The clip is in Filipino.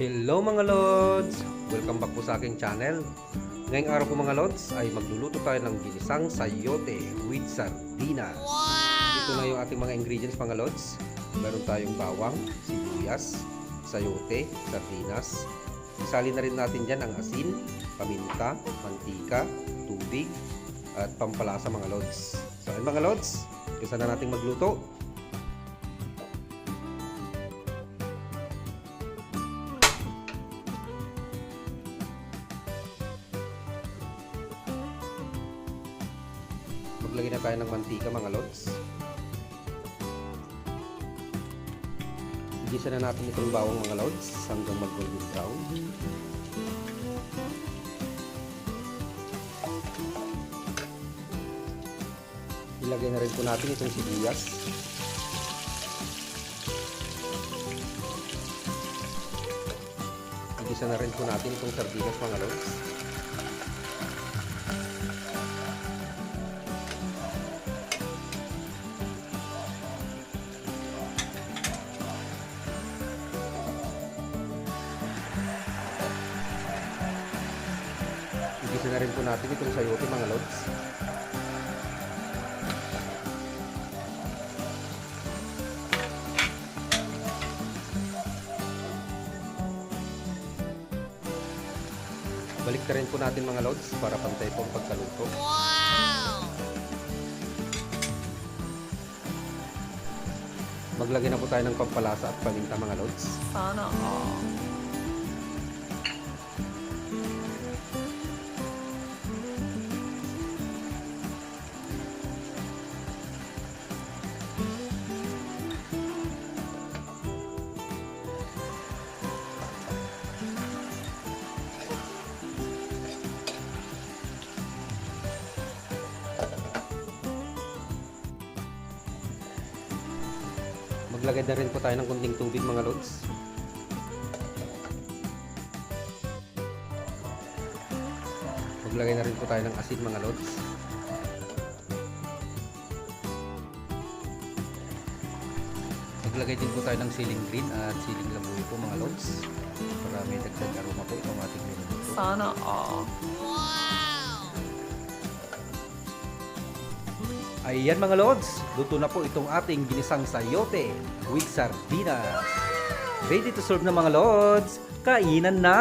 Hello mga Lods! Welcome back po sa aking channel. Ngayong araw po mga Lods ay magluluto tayo ng ginisang sayote with sardinas. Ito na yung ating mga ingredients mga Lods. Meron tayong bawang, sibuyas, sayote, sardinas. Isali na rin natin dyan ang asin, paminta, mantika, tubig, at pampalasa mga Lods. So ayun mga Lods, isa na nating magluto. Maglagay na tayo ng mantika mga lods. Igisa na natin itong bawang mga lods hanggang mag-golden brown. Ilagay na rin po natin itong sibuyas. Igisa na rin po natin itong sardinas mga lods. Igisa na rin po natin itong sayote mga lods. Balik na rin po natin mga lods para pantay po ang pagkaluto. Maglagay na po tayo ng pampalasa at paminta mga lods. Sana all. Maglagay na rin po tayo ng kunting tubig mga lods. Maglagay na rin po tayo ng asin mga lods. Maglagay din po tayo ng siling green at siling labuyo po mga lods para may dagdag aroma po itong ating niluluto. Sana all. Ayan mga lods, luto na po itong ating ginisang sayote with sardinas. Ready to serve na mga lods, kainan na!